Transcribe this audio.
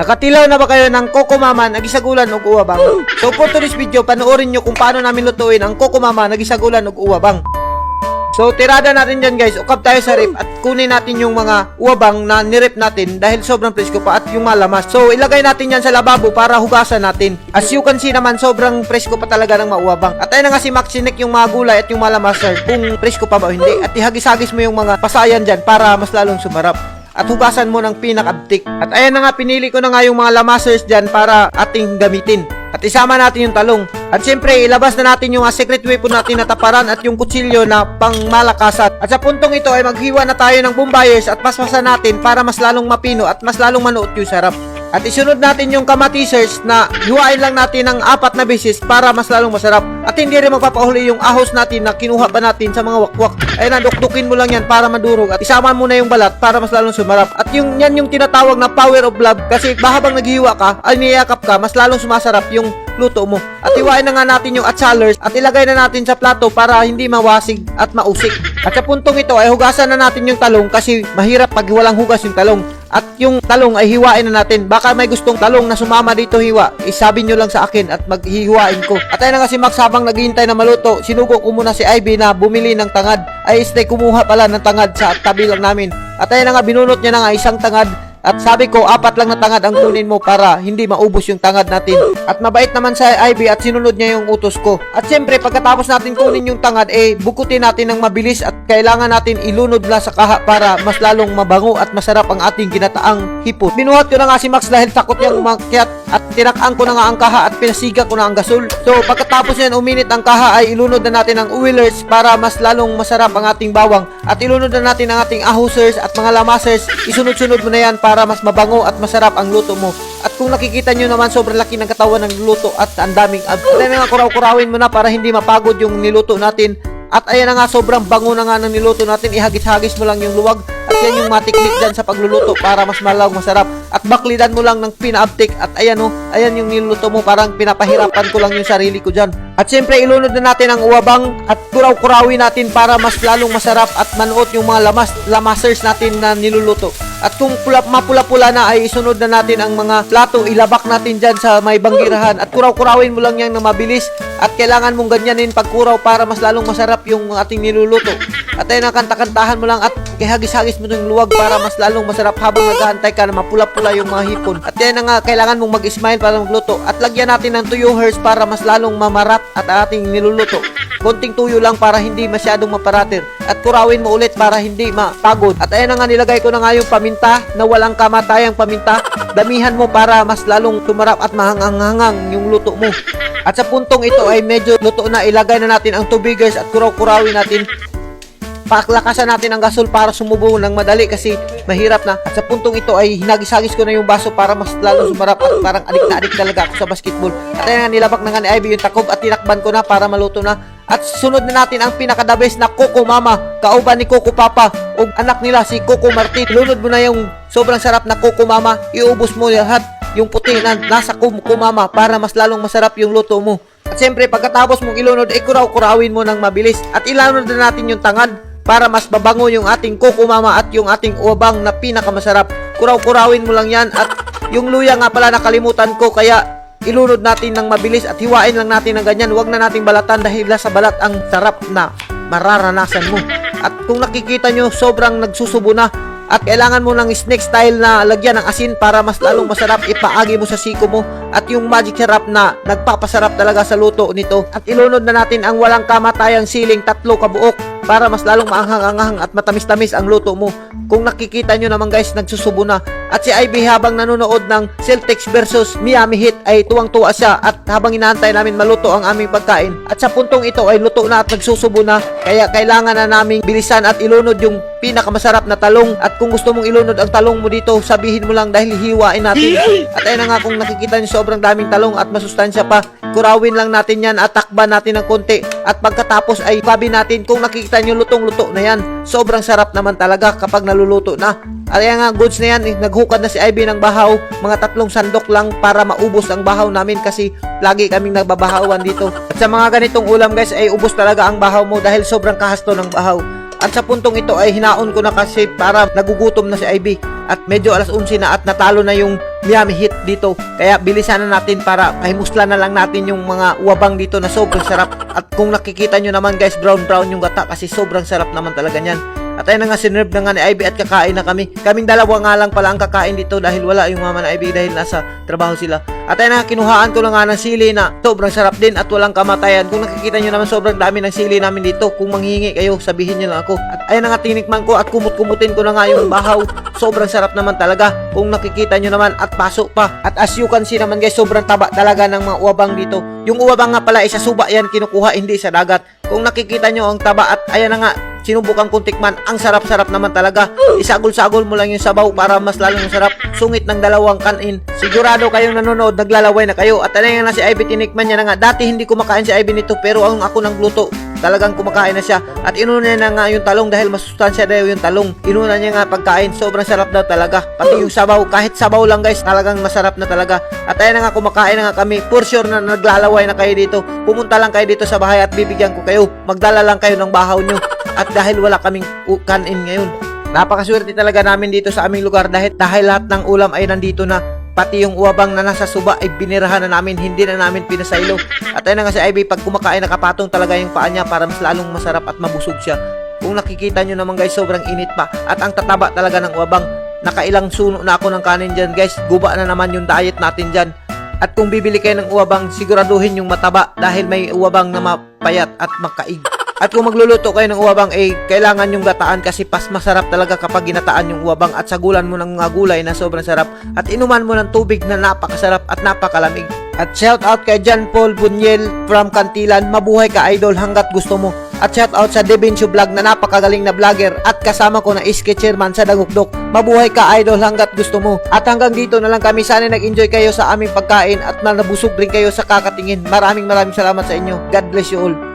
Nakatilaw na ba kayo ng Coco Mama nagisagulan og uwabang? So for today's video, panoorin nyo kung paano namin lutuin ang Coco Mama nagisagulan og uwabang. So tirada natin dyan guys, ukap tayo sa rip at kunin natin yung mga uwabang na nirip natin dahil sobrang presko pa at yung malamas. So ilagay natin yan sa lababo para hugasan natin. As you can see naman, sobrang presko pa talaga ng mauwabang. At ayun na nga si Max yung mga gulay at yung malamas sir, kung presko pa ba o hindi. At ihagis-hagis mo yung mga pasayan dyan para mas lalong sumarap at hugasan mo ng pinakabtik. At ayan na nga, pinili ko na nga yung mga lamasers dyan para ating gamitin. At isama natin yung talong. At syempre, ilabas na natin yung secret weapon natin na taparan at yung kutsilyo na pangmalakasan. At sa puntong ito ay maghiwa na tayo ng bumbayers at paspasan natin para mas lalong mapino at mas lalong manuot yung sarap. At isunod natin yung kamatisers na hiwain lang natin ng apat na beses para mas lalong masarap. At hindi rin magpapahuli yung ahos natin na kinuha pa natin sa mga wakwak. Ay nadukdukin mo lang yan para madurog at isama mo na yung balat para mas lalong sumarap. At yung yan yung tinatawag na power of love kasi habang naghiwa ka, ay niyakap ka, mas lalong sumasarap yung luto mo. At iwain na nga natin yung atsalers at ilagay na natin sa plato para hindi mawasig at mausik. At sa puntong ito ay hugasan na natin yung talong kasi mahirap pag walang hugas yung talong. At yung talong ay hiwain na natin. Baka may gustong talong na sumama dito hiwa. Isabi nyo lang sa akin at maghihiwain ko. At ayun na nga si Max habang naghihintay na maluto. Sinugo ko muna si Ivy na bumili ng tangad. Ay stay kumuha pala ng tangad sa tabi lang namin. At ayun na nga binunot niya na nga isang tangad. At sabi ko, apat lang na tangad ang kunin mo para hindi maubos yung tangad natin. At mabait naman sa Ivy at sinunod niya yung utos ko. At siyempre, pagkatapos natin kunin yung tangad, eh, bukutin natin ng mabilis at kailangan natin ilunod na sa kaha para mas lalong mabango at masarap ang ating ginataang hipot. Binuhat ko na nga si Max dahil takot niyang umakyat at tinakang ko na nga ang kaha at pinasiga ko na ang gasol. So, pagkatapos yan uminit ang kaha ay ilunod na natin ang oilers para mas lalong masarap ang ating bawang. At ilunod na natin ang ating ahusers at mga lamasers. Isunod-sunod mo na yan para mas mabango at masarap ang luto mo. At kung nakikita nyo naman, sobrang laki ng katawan ng luto at ang daming ayun na nga, kuraw-kurawin mo na para hindi mapagod yung niluto natin. At ayan na nga, sobrang bango na nga ng niluto natin. Ihagis-hagis mo lang yung luwag. At yan yung matiknik dyan sa pagluluto para mas malaw, masarap. At baklidan mo lang ng pinaaptik. At ayan o, ayan yung niluto mo. Parang pinapahirapan ko lang yung sarili ko dyan. At syempre, ilunod na natin ang uwabang at kuraw-kurawin natin para mas lalong masarap at manuot yung mga lamas, lamasers natin na niluluto. At kung pula, mapula-pula na ay isunod na natin ang mga plato, ilabak natin dyan sa may banggirahan at kuraw-kurawin mo lang yan na mabilis at kailangan mong ganyanin pagkuraw para mas lalong masarap yung ating niluluto. At ayun ang kanta-kantahan mo lang at kihagis-hagis mo ng luwag para mas lalong masarap habang naghahantay ka na mapula-pula yung mga hipon. At yan na nga, kailangan mong mag-smile para magluto at lagyan natin ng tuyo herbs para mas lalong mamarat at ating niluluto. Konting tuyo lang para hindi masyadong maparatir. At kurawin mo ulit para hindi mapagod. At ayan nga nilagay ko na nga yung paminta na walang kamatayang paminta. Damihan mo para mas lalong tumarap at mahangang-hangang yung luto mo. At sa puntong ito ay medyo luto na ilagay na natin ang tubigers at kuraw-kurawin natin paklakasan natin ang gasol para sumubo ng madali kasi mahirap na. At sa puntong ito ay hinagis-hagis ko na yung baso para mas lalo sumarap at parang adik na adik talaga ako sa basketball. At ayun nga, nilabak na nga ni Ivy yung takob at tinakban ko na para maluto na. At sunod na natin ang pinakadabes na Coco Mama, kauban ni Coco Papa o anak nila si Coco Martin. Lunod mo na yung sobrang sarap na Coco Mama, iubos mo lahat yung puti na nasa Coco Mama para mas lalong masarap yung luto mo. At siyempre, pagkatapos mong ilunod, eh kuraw-kurawin mo ng mabilis. At ilanod na natin yung tangad para mas babango yung ating Coco Mama at yung ating uwabang na pinakamasarap. Kuraw-kurawin mo lang yan at yung luya nga pala nakalimutan ko kaya ilunod natin ng mabilis at hiwain lang natin ng ganyan. Huwag na nating balatan dahil sa balat ang sarap na mararanasan mo. At kung nakikita nyo, sobrang nagsusubo na at kailangan mo ng snake style na lagyan ng asin para mas lalong masarap ipaagi mo sa siko mo at yung magic syrup na nagpapasarap talaga sa luto nito at ilunod na natin ang walang kamatayang siling tatlo kabuok para mas lalong maanghang-anghang at matamis-tamis ang luto mo. Kung nakikita nyo naman guys, nagsusubo na. At si Ivy habang nanonood ng Celtics versus Miami Heat ay tuwang-tuwa siya at habang inaantay namin maluto ang aming pagkain. At sa puntong ito ay luto na at nagsusubo na kaya kailangan na naming bilisan at ilunod yung pinakamasarap na talong. At kung gusto mong ilunod ang talong mo dito sabihin mo lang dahil hiwain natin. At ayun na nga kung nakikita nyo sobrang daming talong at masustansya pa kurawin lang natin yan at takban natin ng konti. At pagkatapos ay babi natin kung nakikita nyo lutong luto na yan sobrang sarap naman talaga kapag naluluto na. At ayan nga goods na yan eh, naghukad na si Ivy ng bahaw. Mga tatlong sandok lang para maubos ang bahaw namin kasi lagi kaming nagbabahawan dito. At sa mga ganitong ulam guys ay ubos talaga ang bahaw mo dahil sobrang kahasto ng bahaw At sa puntong ito ay hinaon ko na kasi para nagugutom na si Ivy at medyo alas 11 na at natalo na yung Miami Heat dito. Kaya bilisan na natin para pahimusla na lang natin yung mga uwabang dito na sobrang sarap. At kung nakikita nyo naman guys, brown brown yung gata kasi sobrang sarap naman talaga niyan. At ayun na nga, sinerve na nga ni Ivy at kakain na kami. Kaming dalawa nga lang pala ang kakain dito dahil wala yung mama na Ivy dahil nasa trabaho sila. At ayun na, kinuhaan ko na nga ng sili na sobrang sarap din at walang kamatayan. Kung nakikita nyo naman sobrang dami ng sili namin dito. Kung manghingi kayo, sabihin nyo lang ako. At ayun na nga, tinikman ko at kumut-kumutin ko na nga yung bahaw. Sobrang sarap naman talaga. Kung nakikita nyo naman at pasok pa. At as you can see naman guys, sobrang taba talaga ng mga uwabang dito. Yung uwabang nga pala, isa suba yan kinukuha, hindi sa dagat. Kung nakikita nyo ang taba at ayan na nga, sinubukan kong tikman. Ang sarap-sarap naman talaga. Isagol-sagol mo lang yung sabaw para mas lalong masarap. Sungit ng dalawang kanin. Sigurado kayong nanonood, naglalaway na kayo. At ano na si Ivy, tinikman niya na nga. Dati hindi kumakain si Ivy nito, pero ang ako nang luto, talagang kumakain na siya. At inuna na nga yung talong dahil masustansya daw yung talong. Inuna niya nga pagkain, sobrang sarap daw talaga. Pati yung sabaw, kahit sabaw lang guys, talagang masarap na talaga. At ayun na nga, kumakain na nga kami. For sure na naglalaway na kayo dito. Pumunta lang kayo dito sa bahay at bibigyan ko kayo. Magdala lang kayo ng bahaw nyo. At dahil wala kaming kanin ngayon, napakaswerte talaga namin dito sa aming lugar dahil, dahil lahat ng ulam ay nandito na. Pati yung uwabang na nasa suba ay binirahan na namin, hindi na namin pinasaylo. At ayun nga si Ivy, pag kumakain nakapatong talaga yung paa niya para mas lalong masarap at mabusog siya. Kung nakikita nyo naman guys, sobrang init pa. At ang tataba talaga ng uwabang. Nakailang suno na ako ng kanin dyan guys. Guba na naman yung diet natin dyan. At kung bibili kayo ng uwabang, siguraduhin yung mataba dahil may uwabang na mapayat at makaig. At kung magluluto kayo ng uwabang, eh, kailangan yung gataan kasi pas masarap talaga kapag ginataan yung uwabang at sagulan mo ng mga gulay na sobrang sarap at inuman mo ng tubig na napakasarap at napakalamig. At shout out kay John Paul Bunyel from Kantilan, mabuhay ka idol hanggat gusto mo. At shout out sa Debencio Vlog na napakagaling na vlogger at kasama ko na Iske Chairman sa Dagukdok. Mabuhay ka idol hanggat gusto mo. At hanggang dito na lang kami. Sana nag-enjoy kayo sa aming pagkain at na nabusog rin kayo sa kakatingin. Maraming maraming salamat sa inyo. God bless you all.